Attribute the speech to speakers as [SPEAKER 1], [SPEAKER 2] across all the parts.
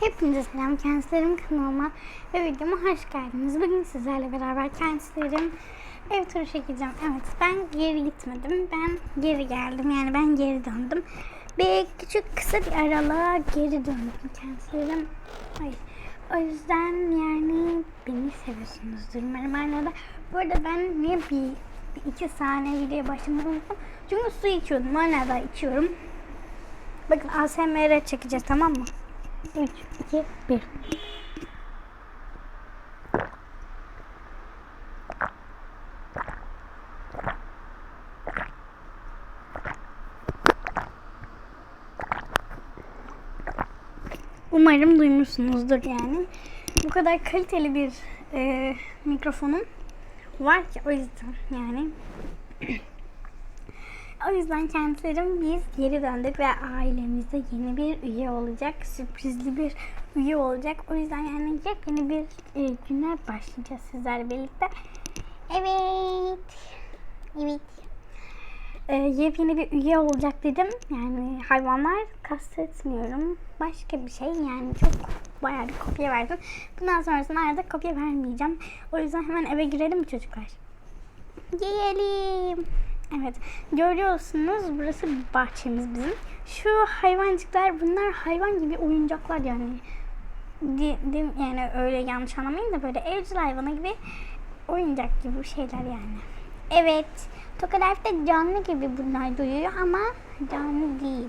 [SPEAKER 1] Hepinize selam kendislerim kanalıma ve videoma hoş geldiniz. Bugün sizlerle beraber kendislerim ev turu çekeceğim. Evet ben geri gitmedim. Ben geri geldim. Yani ben geri döndüm. Bir küçük kısa bir aralığa geri döndüm kendislerim. O yüzden yani beni seviyorsunuzdur. Umarım hala da. Bu arada ben niye bir, bir iki saniye videoya başlamayı unuttum. Çünkü su içiyordum. Hala da içiyorum. Bakın ASMR çekeceğiz tamam mı? 3, 2, 1. Umarım duymuşsunuzdur yani. Bu kadar kaliteli bir e, mikrofonum var ki o yüzden yani. O yüzden kendilerim biz geri döndük ve ailemizde yeni bir üye olacak. Sürprizli bir üye olacak. O yüzden yani yepyeni bir e, güne başlayacağız sizlerle birlikte. Evet. Evet. E, yepyeni bir üye olacak dedim. Yani hayvanlar kastetmiyorum. Başka bir şey yani çok bayağı bir kopya verdim. Bundan sonrasında arada kopya vermeyeceğim. O yüzden hemen eve girelim çocuklar? Girelim. Evet. Görüyorsunuz burası bahçemiz bizim. Şu hayvancıklar bunlar hayvan gibi oyuncaklar yani. Di, di, yani öyle yanlış anlamayın da böyle evcil hayvanı gibi oyuncak gibi şeyler yani. Evet. Tokalarf'ta canlı gibi bunlar duyuyor ama canlı değil.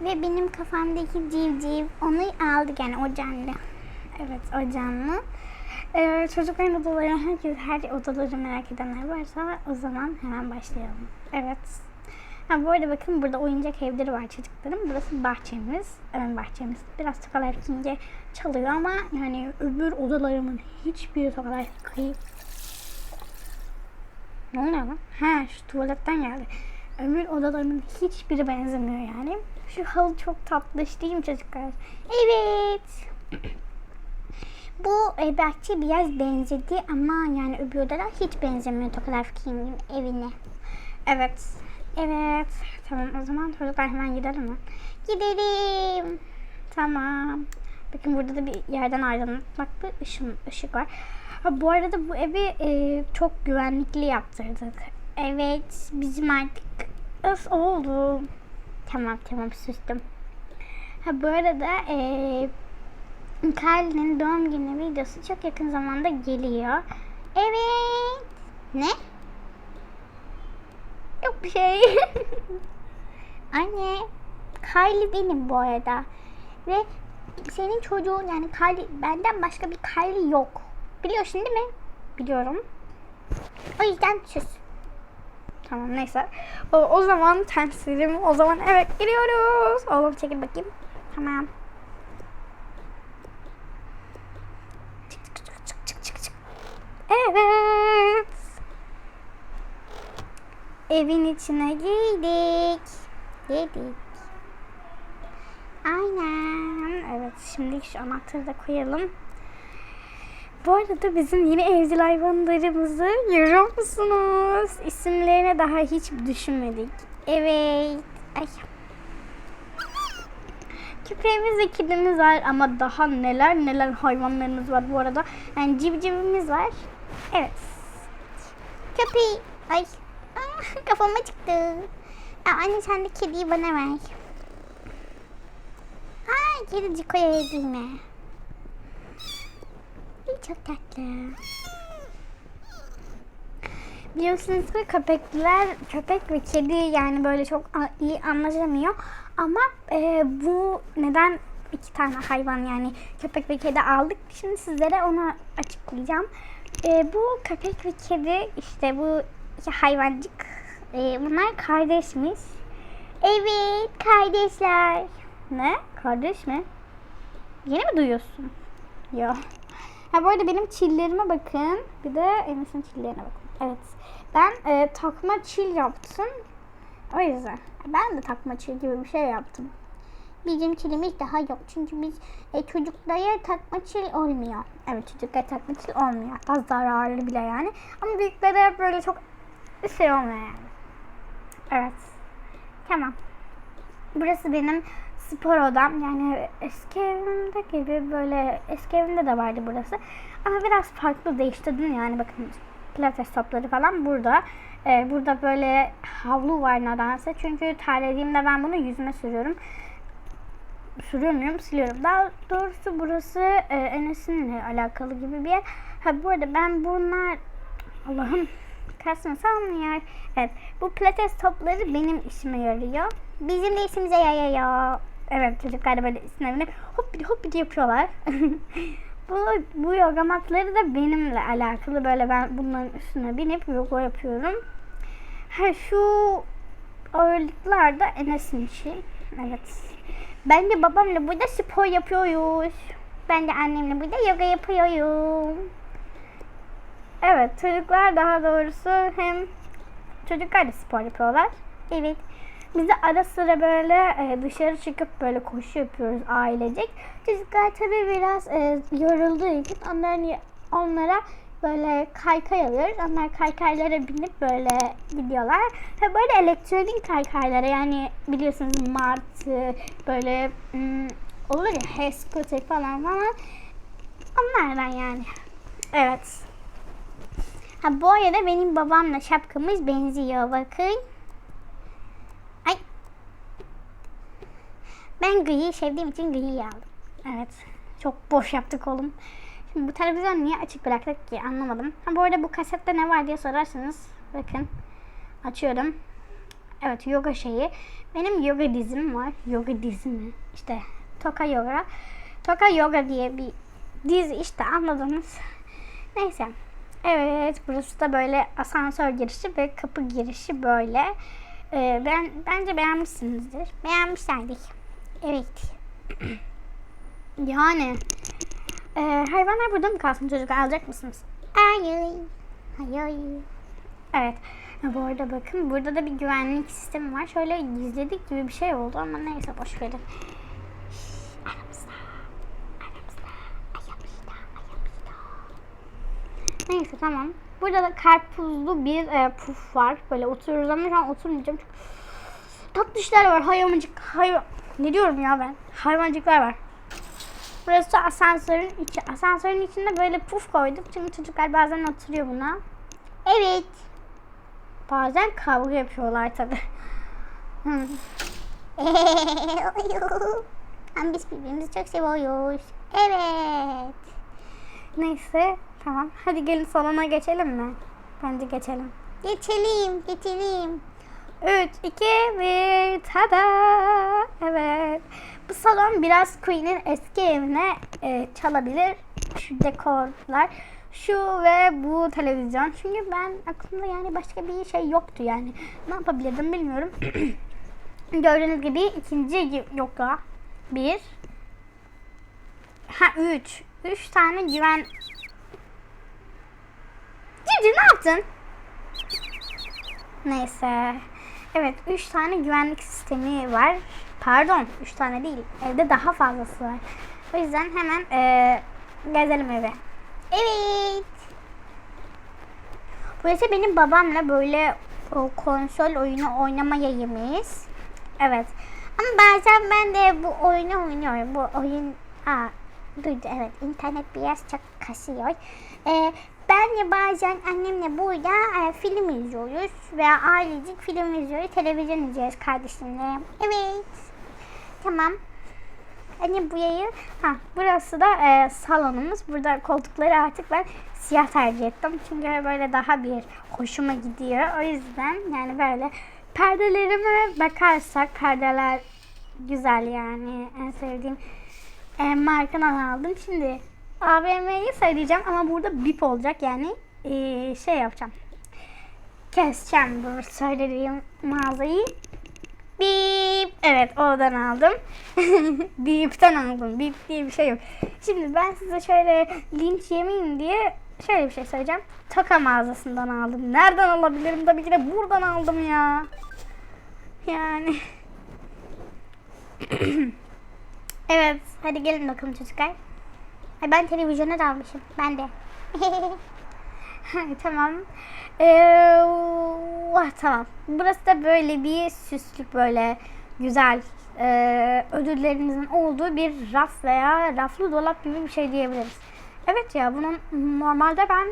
[SPEAKER 1] Ve benim kafamdaki civciv onu aldık yani o canlı. Evet o canlı. Ee, çocukların odaları, herkes, her odaları merak edenler varsa o zaman hemen başlayalım. Evet. Ha, bu arada bakın burada oyuncak evleri var çocukların. Burası bahçemiz. Ön bahçemiz. Biraz Tokalar King'e çalıyor ama yani öbür odalarımın hiçbiri Tokalar King. Ne oluyor lan? Ha şu tuvaletten geldi. Öbür odalarımın hiçbiri benzemiyor yani. Şu halı çok tatlış değil mi çocuklar? Evet. Bu e, bahçe biraz benzedi ama yani öbür odalar hiç benzemiyor Tokalar King'in evine. Evet. Evet. Tamam o zaman çocuklar hemen gidelim mi? Gidelim. Tamam. Bakın burada da bir yerden aydınlatmak bir ışın, ışık var. Ha, bu arada bu evi e, çok güvenlikli yaptırdık. Evet. Bizim artık nasıl oldu? Tamam tamam sustum. Ha bu arada e, Kylie'nin doğum günü videosu çok yakın zamanda geliyor. Evet. Ne? Yok bir şey. Anne. Kylie benim bu arada. Ve senin çocuğun yani Kylie benden başka bir Kylie yok. Biliyorsun değil mi? Biliyorum. O yüzden sus. Tamam neyse. O, o zaman tensilim. O zaman evet giriyoruz. Oğlum çekil bakayım. Tamam. Evet. Evin içine girdik. Girdik. Aynen. Evet şimdi şu anahtarı da koyalım. Bu arada bizim yeni evcil hayvanlarımızı görüyor musunuz? İsimlerini daha hiç düşünmedik. Evet. Ay. Köpeğimiz ve kedimiz var ama daha neler neler hayvanlarımız var bu arada. Yani civcivimiz var. Evet. Köpeği. Ay. Ah, kafama çıktı. Aa, anne sen de kediyi bana ver. Ay kedicik koyaya girme. Ay, Çok tatlı. Biliyorsunuz ki köpekler, köpek ve kedi yani böyle çok iyi anlaşamıyor. Ama e, bu neden iki tane hayvan yani köpek ve kedi aldık? Şimdi sizlere onu açıklayacağım. E, bu köpek ve kedi işte bu hayvancık e, bunlar kardeşmiş. Evet kardeşler. Ne? Kardeş mi? Yeni mi duyuyorsun? Yok. Ha bu arada benim çillerime bakın. Bir de Enes'in çillerine bakın. Evet. Ben e, takma çil yaptım. O yüzden. Ben de takma çil gibi bir şey yaptım. Bizim çilimiz daha yok. Çünkü biz e, çocuklara takma çil olmuyor. Evet çocuklara takma çil olmuyor. Hatta zararlı bile yani. Ama büyüklere böyle çok şey olmuyor yani. Evet. Tamam. Burası benim spor odam. Yani eski evimde gibi böyle eski evimde de vardı burası. Ama biraz farklı değiştirdim yani bakın pilates topları falan burada. Ee, burada böyle havlu var nedense. Çünkü terlediğimde ben bunu yüzüme sürüyorum. Sürüyor muyum? Siliyorum. Daha doğrusu burası e, Enes'inle alakalı gibi bir yer. Ha bu arada ben bunlar Allah'ım kasmasam yer. Evet bu pilates topları benim işime yarıyor. Bizim de işimize yarıyor. Evet çocuklar böyle sınavını hoppidi hoppidi yapıyorlar. bu, bu yoga matları da benimle alakalı. Böyle ben bunların üstüne binip yoga yapıyorum. Ha şu ağırlıklar da Enes'in işi. Evet. Ben de babamla burada spor yapıyoruz. Ben de annemle burada yoga yapıyorum. Evet çocuklar daha doğrusu hem çocuklar da spor yapıyorlar. Evet. Biz de ara sıra böyle e, dışarı çıkıp böyle koşu yapıyoruz ailecek. Çocuklar tabii biraz e, yorulduğu için onların onlara böyle kaykay alıyoruz. Onlar kaykaylara binip böyle gidiyorlar. Ve böyle elektronik kaykaylara yani biliyorsunuz Martı böyle hmm, olur ya H-Scooter falan falan. Onlardan yani. Evet. Ha bu arada benim babamla şapkamız benziyor bakın. Ay. Ben griyi sevdiğim için griyi aldım. Evet. Çok boş yaptık oğlum. Şimdi bu televizyon niye açık bıraktık ki anlamadım. Ha bu arada bu kasette ne var diye sorarsanız bakın. Açıyorum. Evet yoga şeyi. Benim yoga dizim var. Yoga dizimi. İşte Toka Yoga. Toka Yoga diye bir dizi işte anladınız. Neyse. Evet burası da böyle asansör girişi ve kapı girişi böyle. Ee, ben Bence beğenmişsinizdir. Beğenmişlerdik. Evet. yani. E, hayvanlar burada mı kalsın çocuklar alacak mısınız? Hayır. Hayır. Evet. Bu arada bakın burada da bir güvenlik sistemi var. Şöyle gizledik gibi bir şey oldu ama neyse boş verin. Aramızda. Aramızda. Neyse tamam. Burada da karpuzlu bir e, puf var. Böyle oturuyoruz ama şu an oturmayacağım çünkü tatlı işler var. Hayvancık, hayvan... Ne diyorum ya ben? Hayvancıklar var. Burası asansörün içi. Asansörün içinde böyle puf koyduk. Çünkü çocuklar bazen oturuyor buna. Evet. Bazen kavga yapıyorlar tabi. Ama biz birbirimizi çok seviyoruz. Evet. Neyse tamam. Hadi gelin salona geçelim mi? Bence geçelim. Geçelim, geçelim. 3, 2, 1, tada! Evet. Salon biraz Queen'in eski evine e, çalabilir. Şu dekorlar. Şu ve bu televizyon. Çünkü ben aklımda yani başka bir şey yoktu yani. Ne yapabilirdim bilmiyorum. Gördüğünüz gibi ikinci yoga. Bir. Ha üç. Üç tane güven... Cici ne yaptın? Neyse. Evet, 3 tane güvenlik sistemi var. Pardon, 3 tane değil. Evde daha fazlası var. O yüzden hemen e, gezelim evi. Evet. Burası benim babamla böyle o, konsol oyunu oynama yayımız. Evet. Ama bazen ben de bu oyunu oynuyorum. Bu oyun... Aa, duydu evet. internet biraz çok kasıyor. Ee, ben de bazen annemle burada e, film izliyoruz veya ailecik film izliyoruz, televizyon izliyoruz kardeşimle. Evet. Tamam. Anne bu yayı, ha burası da e, salonumuz. Burada koltukları artık ben siyah tercih ettim. Çünkü böyle daha bir hoşuma gidiyor. O yüzden yani böyle perdelerime bakarsak perdeler güzel yani en sevdiğim e, markadan aldım. Şimdi AVM'yi söyleyeceğim ama burada bip olacak yani ee, şey yapacağım. Keseceğim bu söylediğim mağazayı. Bip. Evet oradan aldım. Bip'ten aldım. Bip diye bir şey yok. Şimdi ben size şöyle linç yemeyeyim diye şöyle bir şey söyleyeceğim. Toka mağazasından aldım. Nereden alabilirim? Tabii ki de buradan aldım ya. Yani. evet. Hadi gelin bakalım çocuklar. Ay ben televizyona dalmışım. Ben de. tamam. Ee, tamam. Burası da böyle bir süslük böyle güzel e, ödüllerinizin olduğu bir raf veya raflı dolap gibi bir şey diyebiliriz. Evet ya bunun normalde ben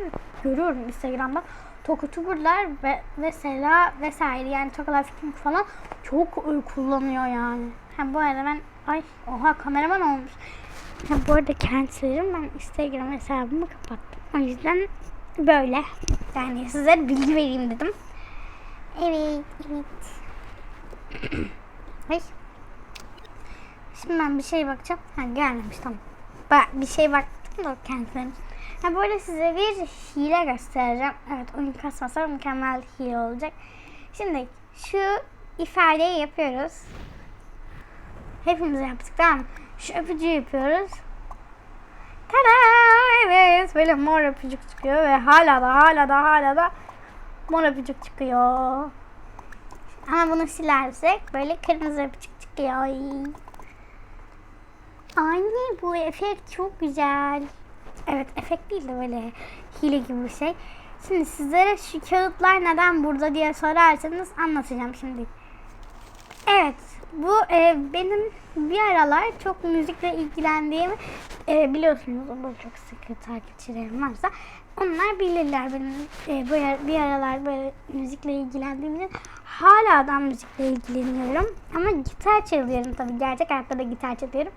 [SPEAKER 1] görüyorum Instagram'da Tokutuber'lar ve mesela vesaire yani Tokalar Fitting falan çok kullanıyor yani. Ha bu arada ben ay oha kameraman olmuş. Ha, bu arada kendilerim ben Instagram hesabımı kapattım. O yüzden böyle. Yani size bilgi vereyim dedim. Evet, evet. Ay. Şimdi ben bir şey bakacağım. Ha gelmemiş tamam. Bak bir şey baktım da kendilerim. Ha böyle size bir hile göstereceğim. Evet oyun kasmasa mükemmel hile olacak. Şimdi şu ifadeyi yapıyoruz. Hepimiz yaptık tamam? Şu öpücüğü yapıyoruz. Tada! Evet böyle mor öpücük çıkıyor ve hala da hala da hala da mor öpücük çıkıyor. Ama bunu silersek böyle kırmızı öpücük çıkıyor. Anne bu efekt çok güzel. Evet efekt değil de böyle hile gibi bir şey. Şimdi sizlere şu kağıtlar neden burada diye sorarsanız anlatacağım şimdi. Evet bu e, benim bir aralar çok müzikle ilgilendiğimi e, biliyorsunuz. Burada çok sıkı takipçilerim varsa onlar bilirler benim e, böyle bir aralar böyle müzikle ilgilendiğim hala da müzikle ilgileniyorum. Ama gitar çalıyorum tabii. Gerçek hayatta da gitar çalıyorum.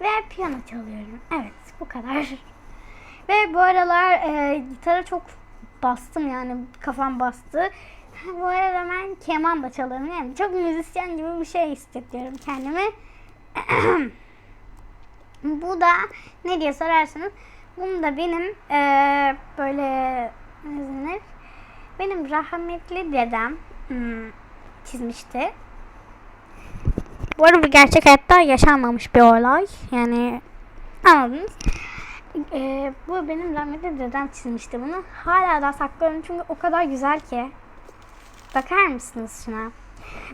[SPEAKER 1] Ve piyano çalıyorum. Evet bu kadar. Ve bu aralar e, gitara çok bastım yani kafam bastı. Bu arada ben keman da çalıyorum yani çok müzisyen gibi bir şey hissediyorum kendimi. bu da ne diye sorarsanız bunu da benim e, böyle ne? Benim rahmetli dedem hmm, çizmişti. Bu arada gerçek hayatta yaşanmamış bir olay. Yani anladınız. Ee, bu benim rahmetli dedem çizmişti bunu. Hala da saklıyorum çünkü o kadar güzel ki. Bakar mısınız şuna?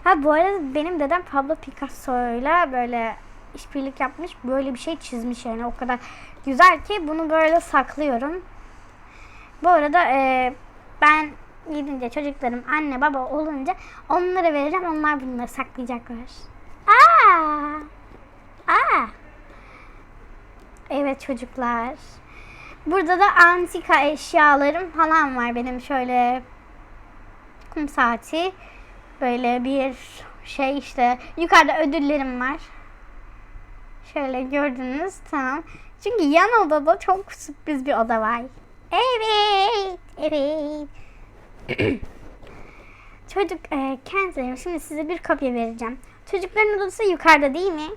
[SPEAKER 1] Ha bu arada benim dedem Pablo Picasso'yla böyle işbirlik yapmış. Böyle bir şey çizmiş yani o kadar güzel ki bunu böyle saklıyorum. Bu arada e, ben gidince çocuklarım anne baba olunca onlara vereceğim. Onlar bunları saklayacaklar. Aa! Aa! Evet çocuklar. Burada da antika eşyalarım falan var benim şöyle kum saati böyle bir şey işte yukarıda ödüllerim var. Şöyle gördünüz tamam. Çünkü yan odada çok sürpriz bir oda var. Evet, evet. Çocuk e, kendilerim şimdi size bir kopya vereceğim. Çocukların odası yukarıda değil mi?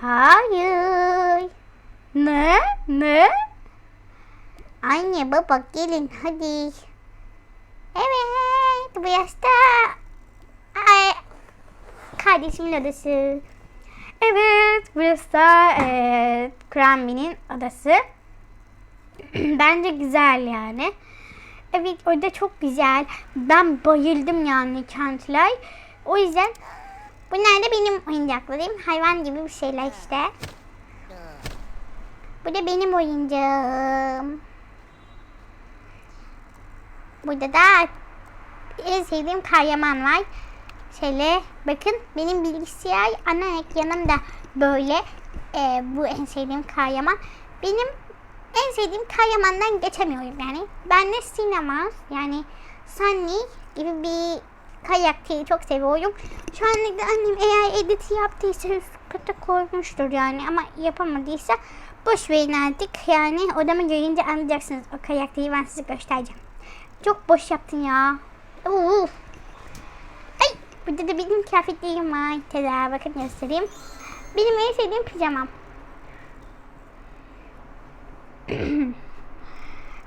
[SPEAKER 1] Hayır. Ne? Ne? Anne baba gelin hadi. Evet bu yaşta ay, kardeşimin odası. Evet burası da e, Krambi'nin odası. Bence güzel yani. Evet orada çok güzel. Ben bayıldım yani kentler. O yüzden bunlar da benim oyuncaklarım. Hayvan gibi bir şeyler işte. Bu da benim oyuncağım. Burada da en sevdiğim kahraman var. Şöyle bakın benim bilgisayar ana ekranım da böyle. Ee, bu en sevdiğim kahraman. Benim en sevdiğim kahramandan geçemiyorum yani. Ben de sinema yani Sunny gibi bir karakteri çok seviyorum. Şu anda annem eğer editi yaptıysa kata koymuştur yani ama yapamadıysa boş verin artık yani odamı görünce anlayacaksınız o karakteri ben size göstereceğim. Çok boş yaptın ya. Uf. Ay burada da benim kıyafetlerim var. Tada bakın göstereyim. Benim en sevdiğim pijamam.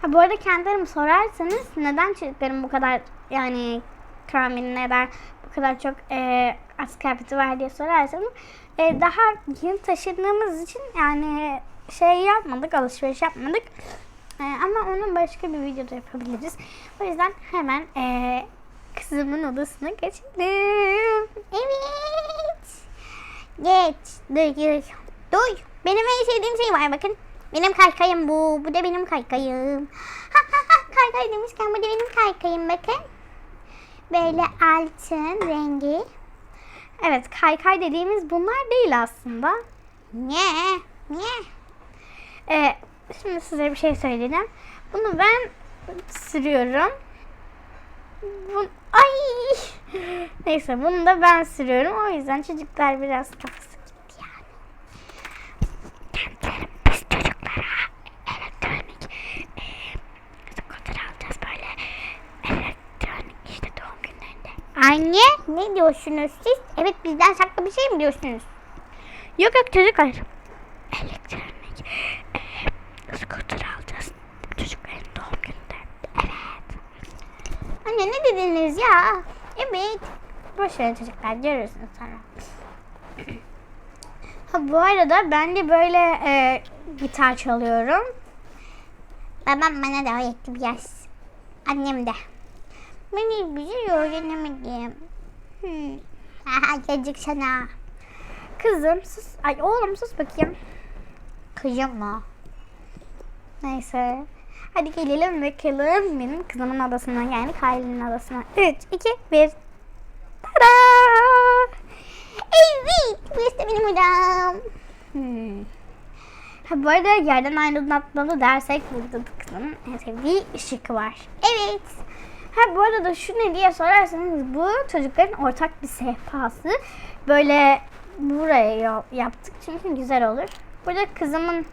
[SPEAKER 1] ha, bu arada kendilerimi sorarsanız neden çocuklarım bu kadar yani Kamil'in neden bu kadar çok e, az kıyafeti var diye sorarsanız e, daha yeni taşındığımız için yani şey yapmadık alışveriş yapmadık. E, ama onu başka bir videoda yapabiliriz. O yüzden hemen e, kızımın odasına geçelim. Evet. Geç. Dur dur. Dur. Benim en sevdiğim şey var bakın. Benim kaykayım bu. Bu da benim kaykayım. Ha ha ha kaykay demişken bu da benim kaykayım bakın. Böyle altın rengi. Evet kaykay dediğimiz bunlar değil aslında.
[SPEAKER 2] Ne? Ne?
[SPEAKER 1] Ee, şimdi size bir şey söyleyeceğim. Bunu ben sürüyorum. Bu, ay! Neyse bunu da ben sürüyorum. O yüzden çocuklar biraz kafası gitti yani. Kendilerim biz çocuklara elektronik e, skuter alacağız böyle elektronik işte doğum günlerinde.
[SPEAKER 2] Anne ne diyorsunuz siz? Evet bizden saklı bir şey mi diyorsunuz?
[SPEAKER 1] Yok yok çocuklar. Skuter alacağız çocukların doğum gününde. Evet.
[SPEAKER 2] Anne ne dediniz ya? Evet.
[SPEAKER 1] Boş verin çocuklar görürsünüz sonra. ha, bu arada ben de böyle e, gitar çalıyorum.
[SPEAKER 2] Babam bana da öğretti biraz. Annem de. Ben hiçbir şey öğrenemedim. Hmm. Aha sana.
[SPEAKER 1] Kızım sus. Ay oğlum sus bakayım.
[SPEAKER 2] Kızım mı?
[SPEAKER 1] Neyse. Hadi gelelim bakalım benim kızımın adasına yani Kylie'nin adasına. 3, 2, 1. Tada!
[SPEAKER 2] Evet. Burası da benim odam.
[SPEAKER 1] Hmm. Ha, bu arada yerden aydınlatmalı dersek burada da kızımın en sevdiği ışık var.
[SPEAKER 2] Evet.
[SPEAKER 1] Ha bu arada şu ne diye sorarsanız bu çocukların ortak bir sehpası. Böyle buraya ya- yaptık çünkü güzel olur. Burada kızımın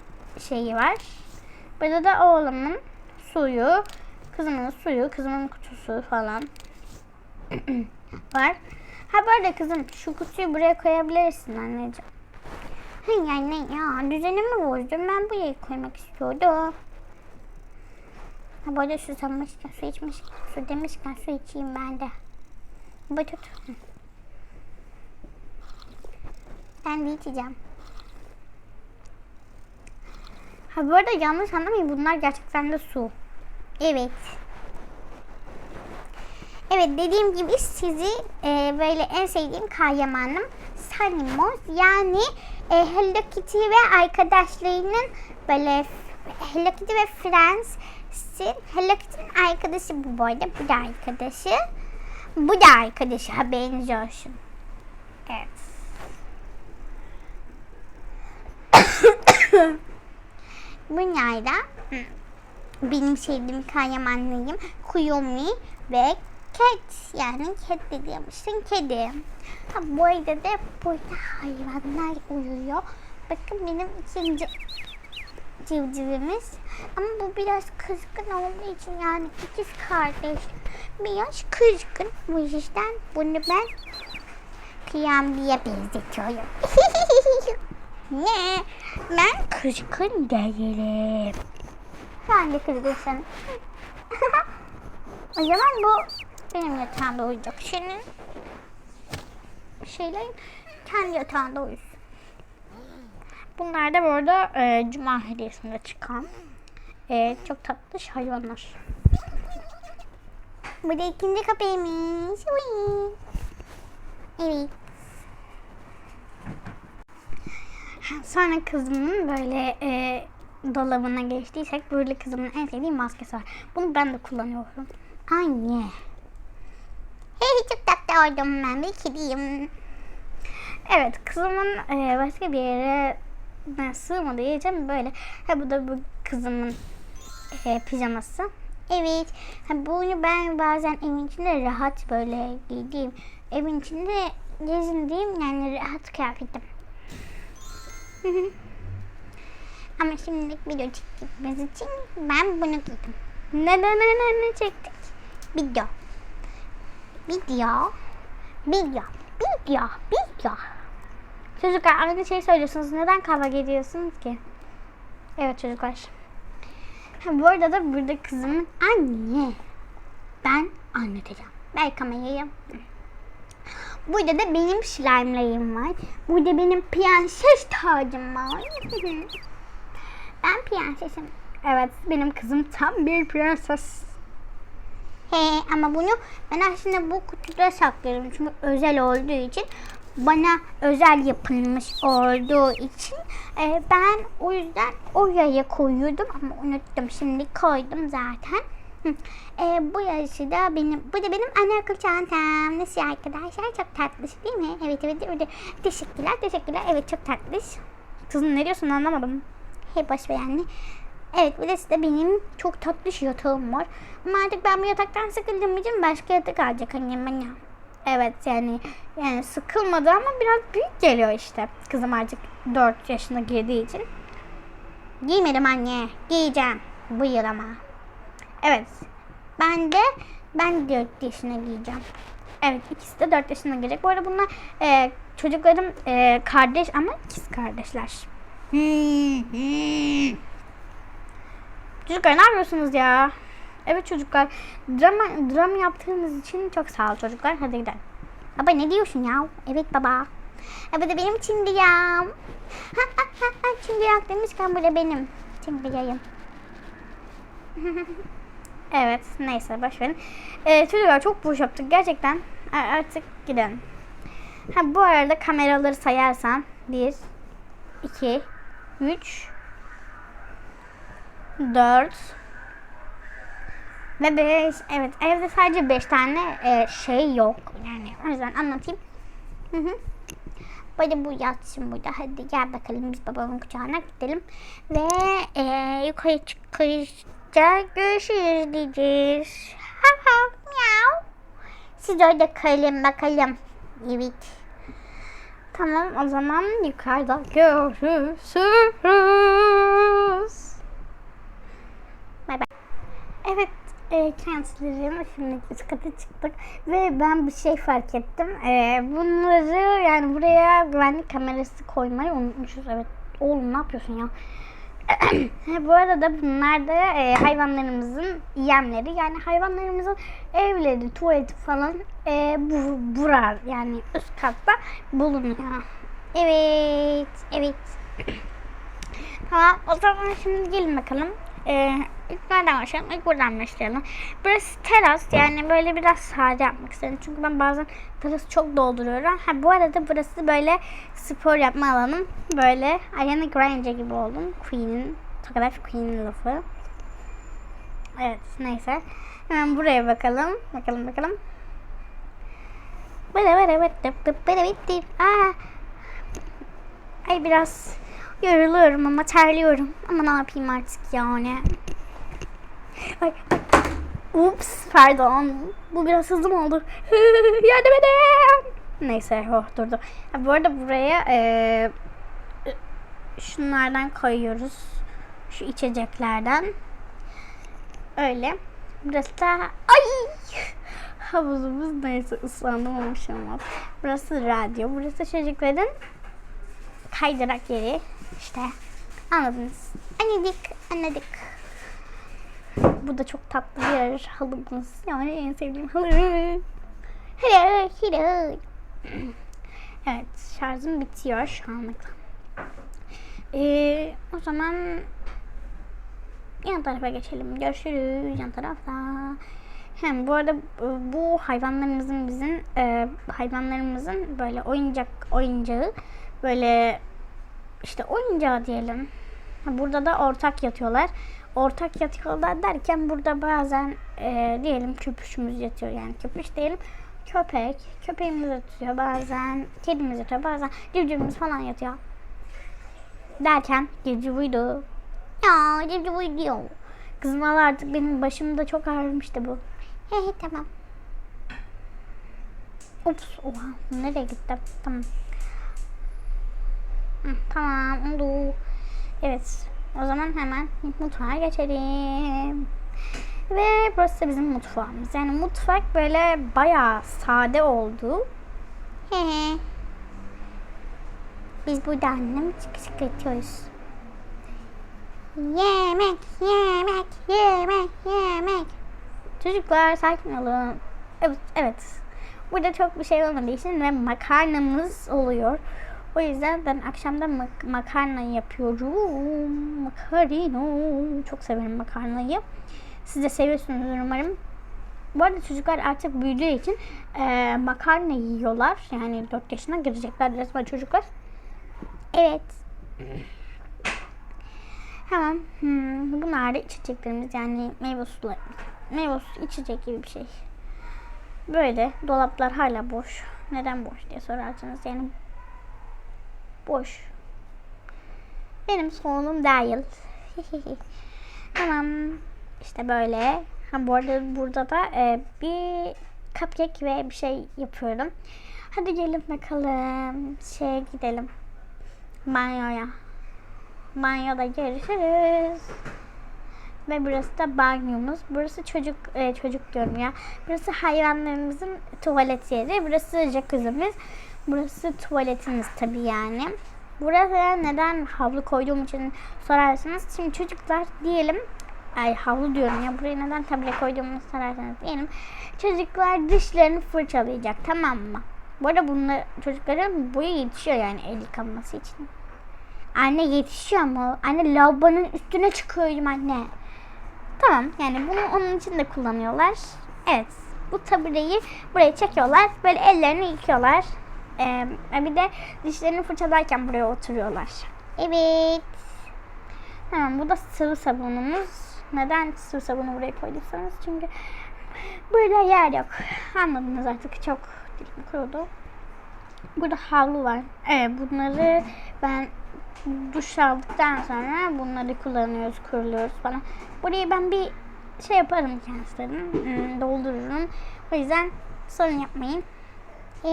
[SPEAKER 1] şeyi var. Burada da oğlumun suyu, kızımın suyu, kızımın kutusu falan var. Ha bu arada kızım şu kutuyu buraya koyabilirsin anneciğim.
[SPEAKER 2] Hayır anne ya düzenimi bozdum. Ben buraya koymak istiyordum. Ha bu arada su sanmışken su içmişken su demişken su içeyim ben de. Bu tut. Ben de içeceğim.
[SPEAKER 1] Ha bu arada yanlış anlamayın bunlar gerçekten de su.
[SPEAKER 2] Evet. Evet dediğim gibi sizi e, böyle en sevdiğim kahramanım Sunny Mouse yani e, Hello Kitty ve arkadaşlarının böyle Hello Kitty ve Friends'in Hello Kitty'nin arkadaşı bu bu bu da arkadaşı bu da arkadaşı haberiniz olsun. Evet. Bunlar da benim sevdiğim kahramanlarım Kuyomi ve Cat yani cat dediğimizin kedi. Ha, bu arada da burada hayvanlar uyuyor. Bakın benim ikinci civcivimiz. Ama bu biraz kızgın olduğu için yani ikiz kardeş. Biraz kızgın. Bu yüzden bunu ben Kıyambi'ye benzetiyorum. ne? Ben kızgın değilim. Sen de kızgınsın. o zaman bu benim yatağımda uyuyacak. Senin şeylerin kendi yatağında uyusun.
[SPEAKER 1] Bunlar da bu arada e, Cuma hediyesinde çıkan e, çok tatlı hayvanlar.
[SPEAKER 2] Bu da ikinci köpeğimiz. Evet.
[SPEAKER 1] Sonra kızımın böyle e, dolabına geçtiysek böyle kızımın en sevdiği maskesi var. Bunu ben de kullanıyorum.
[SPEAKER 2] Anne. Hey çok tatlı oldum ben bir kediyim.
[SPEAKER 1] Evet kızımın e, başka bir yere e, sığmadığı için böyle. Ha, bu da bu kızımın e, pijaması.
[SPEAKER 2] Evet. Ha, bunu ben bazen evin içinde rahat böyle giydiğim, evin içinde gezindiğim yani rahat kıyafetim. Ama şimdilik video çektiğimiz için ben bunu giydim.
[SPEAKER 1] Ne ne ne ne ne çektik?
[SPEAKER 2] Video. Video. Video. Video. Video.
[SPEAKER 1] Çocuklar aynı şey söylüyorsunuz. Neden kavga ediyorsunuz ki? Evet çocuklar. Ha, bu arada da burada kızımın
[SPEAKER 2] Anne. Ben anlatacağım. Ver kamerayı. Burada da benim slime'larım var. Burada benim prenses tacım var. ben prensesim.
[SPEAKER 1] Evet benim kızım tam bir prenses.
[SPEAKER 2] He ama bunu ben aslında bu kutuda saklıyorum. Çünkü özel olduğu için bana özel yapılmış olduğu için e, ben o yüzden oraya koyuyordum ama unuttum. Şimdi koydum zaten. Ee, bu yarışı da benim, bu da benim anaokul çantam. Nasıl arkadaşlar? Çok tatlış değil mi? Evet evet öyle. Teşekkürler teşekkürler. Evet çok tatlış.
[SPEAKER 1] Kızım ne diyorsun anlamadım.
[SPEAKER 2] Hey boş ver anne. Evet burası da benim çok tatlış yatağım var. Ama artık ben bu yataktan sıkıldığım için başka yatak alacak annem bana.
[SPEAKER 1] Evet yani yani sıkılmadı ama biraz büyük geliyor işte. Kızım artık 4 yaşına girdiği için.
[SPEAKER 2] Giymedim anne. Giyeceğim. Bu yıl ama.
[SPEAKER 1] Evet.
[SPEAKER 2] Ben de ben de 4 yaşına giyeceğim.
[SPEAKER 1] Evet ikisi de 4 yaşına girecek. Bu arada bunlar e, çocuklarım e, kardeş ama ikiz kardeşler. Çocuklar ne yapıyorsunuz ya? Evet çocuklar drama, drama yaptığınız için çok sağ ol çocuklar. Hadi gidelim.
[SPEAKER 2] Baba ne diyorsun ya? Evet baba. Bu da benim çingiyam. Ha, ha, ha, ha, çingiyak demişken bu da benim. Çingiyayım.
[SPEAKER 1] Evet neyse boşverin. Ee, çocuklar çok boş yaptık gerçekten. Artık gidelim. Ha, bu arada kameraları sayarsan 1 2 3 4 ve 5 evet evde sadece 5 tane e, şey yok yani o yüzden anlatayım.
[SPEAKER 2] Hı hı. Böyle bu yatsın burada. Hadi gel bakalım biz babamın kucağına gidelim. Ve eee yukarı çıkınca görüşürüz diyeceğiz. Ha ha miau. Siz orada kalın bakalım. Evet.
[SPEAKER 1] Tamam o zaman yukarıda görüşürüz.
[SPEAKER 2] Bay bay.
[SPEAKER 1] Evet e, kendilerine şimdi üst kata çıktık ve ben bir şey fark ettim. E, bunları yani buraya güvenlik kamerası koymayı unutmuşuz. Evet oğlum ne yapıyorsun ya? Bu arada bunlar da e, hayvanlarımızın yemleri. Yani hayvanlarımızın evleri, tuvaleti falan e, bu, burar. Yani üst katta bulunuyor.
[SPEAKER 2] Evet. Evet.
[SPEAKER 1] Tamam o zaman şimdi gelin bakalım. Ee, nereden başlayalım? İlk buradan başlayalım. Burası teras yani böyle biraz sade yapmak istedim. Çünkü ben bazen terası çok dolduruyorum. Ha bu arada burası böyle spor yapma alanım. Böyle Ariana Grande gibi oldum. Queen'in, Tokadaş Queen'in lafı. Evet neyse. Hemen buraya bakalım. Bakalım bakalım. Bıra bıra bıra bitti. Aa, Ay biraz yoruluyorum ama terliyorum. Ama ne yapayım artık yani. Ay. Ups pardon. Bu biraz hızlı mı oldu? Yardım edin. Neyse oh durdu. Ha, bu arada buraya e, şunlardan koyuyoruz. Şu içeceklerden. Öyle. Burası da ay havuzumuz neyse ıslandım olmuş ama. Burası radyo. Burası çocukların kaydırak yeri. İşte anladınız.
[SPEAKER 2] Anladık. Anladık.
[SPEAKER 1] Bu da çok tatlı bir halımız. Yani en sevdiğim halı.
[SPEAKER 2] Hello. Hello.
[SPEAKER 1] Evet şarjım bitiyor şu anlık. Ee, o zaman yan tarafa geçelim. Görüşürüz yan tarafta. Hem bu arada bu hayvanlarımızın bizim e, hayvanlarımızın böyle oyuncak oyuncağı böyle işte oyuncağı diyelim. Burada da ortak yatıyorlar. Ortak yatıyorlar derken burada bazen e, diyelim köpüşümüz yatıyor yani köpüş diyelim köpek köpeğimiz yatıyor bazen kedimiz yatıyor bazen civcivimiz falan yatıyor. Derken gece buydu.
[SPEAKER 2] Ya cimci buydu.
[SPEAKER 1] Kızım valla artık benim başımda çok ağrımıştı bu.
[SPEAKER 2] He tamam.
[SPEAKER 1] Ups oha nereye gittim tamam. Tamam oldu. Evet o zaman hemen mutfağa geçelim. Ve burası da bizim mutfağımız. Yani mutfak böyle bayağı sade oldu.
[SPEAKER 2] He he. Biz burada annem çık çık. Yemek, yemek, yemek, yemek.
[SPEAKER 1] Çocuklar sakin olun. Evet, evet. Burada çok bir şey olmadığı için ve makarnamız oluyor. O yüzden ben akşamda mak- makarna yapıyorum. Makarino. Çok severim makarnayı. Siz de seviyorsunuz umarım. Bu arada çocuklar artık büyüdüğü için eee, makarna yiyorlar. Yani 4 yaşına girecekler resmen çocuklar.
[SPEAKER 2] Evet.
[SPEAKER 1] Hemen hmm, bunlar da içeceklerimiz yani meyve sularımız. meyve suyu içecek gibi bir şey. Böyle dolaplar hala boş. Neden boş diye sorarsanız yani boş. Benim sorunum değil. tamam. İşte böyle. Ha, bu arada burada da e, bir cupcake ve bir şey yapıyorum. Hadi gelin bakalım. Şeye gidelim. Banyoya. Banyoda görüşürüz. Ve burası da banyomuz. Burası çocuk e, çocuk diyorum ya. Burası hayvanlarımızın tuvalet yeri. Burası jacuzzi'miz. Burası tuvaletimiz tabii yani. Buraya neden havlu koyduğum için sorarsanız. Şimdi çocuklar diyelim Ay havlu diyorum ya. Buraya neden tabure koyduğumu sorarsanız diyelim. Çocuklar dişlerini fırçalayacak tamam mı? Bu arada bunlar çocukların boyu yetişiyor yani el yıkanması için. Anne yetişiyor mu? Anne lavabonun üstüne çıkıyorum anne. Tamam yani bunu onun için de kullanıyorlar. Evet bu tabureyi buraya çekiyorlar. Böyle ellerini yıkıyorlar. Ee, bir de dişlerini fırçalarken buraya oturuyorlar.
[SPEAKER 2] Evet.
[SPEAKER 1] Tamam bu da sıvı sabunumuz. Neden sıvı sabunu buraya koyduysanız çünkü burada yer yok. Anladınız artık çok dilim kurudu. Burada havlu var. Evet bunları ben duş aldıktan sonra bunları kullanıyoruz, kuruluyoruz falan. Burayı ben bir şey yaparım kendisinin, hmm, doldururum. O yüzden sorun yapmayın.
[SPEAKER 2] Ee,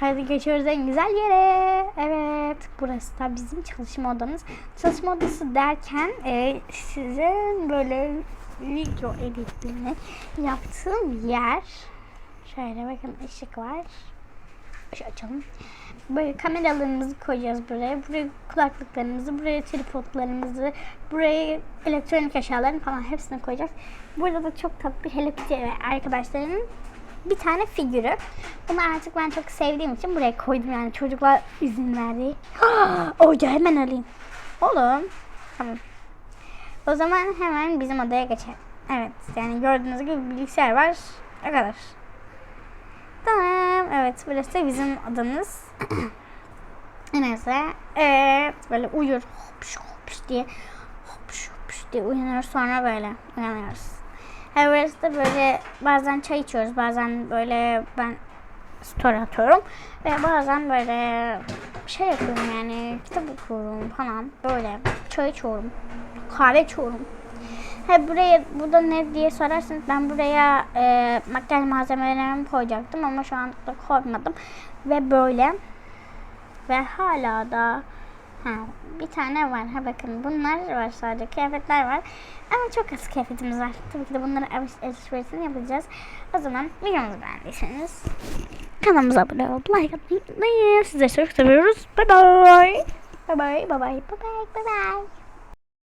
[SPEAKER 1] Hadi geçiyoruz en güzel yere. Evet, burası da bizim çalışma odamız. Çalışma odası derken e, sizin böyle video editini yaptığım yer. Şöyle bakın ışık var. Şu açalım. Böyle kameralarımızı koyacağız buraya. Buraya kulaklıklarımızı, buraya tripodlarımızı, buraya elektronik eşyalarını falan hepsini koyacağız. Burada da çok tatlı Hello Kitty arkadaşlarının bir tane figürü. Bunu artık ben çok sevdiğim için buraya koydum yani çocuklar izin verdi. Oca hemen alayım. Oğlum. Tamam. O zaman hemen bizim odaya geçelim. Evet yani gördüğünüz gibi bilgisayar var. O kadar. Tamam. Evet burası da bizim odamız. Neyse. Evet böyle uyur. Hopş hopş diye. Hopş hopş diye uyanır sonra böyle uyanıyoruz. Da böyle bazen çay içiyoruz. Bazen böyle ben story atıyorum. Ve bazen böyle şey yapıyorum yani kitap okuyorum falan. Böyle çay içiyorum. Kahve içiyorum. Ha, buraya bu da ne diye sorarsanız ben buraya e, makyaj malzemelerimi koyacaktım ama şu anda koymadım. Ve böyle ve hala da ha, bir tane var. Ha bakın bunlar var sadece kıyafetler var. Ama çok az kıyafetimiz var. Tabii ki de bunları alış- alışverişini yapacağız. O zaman videomuzu beğendiyseniz kanalımıza abone olup like atmayı unutmayın. Sizleri çok seviyoruz. Bye bye. Bye bye. Bye bye.
[SPEAKER 2] bye bye bye bye.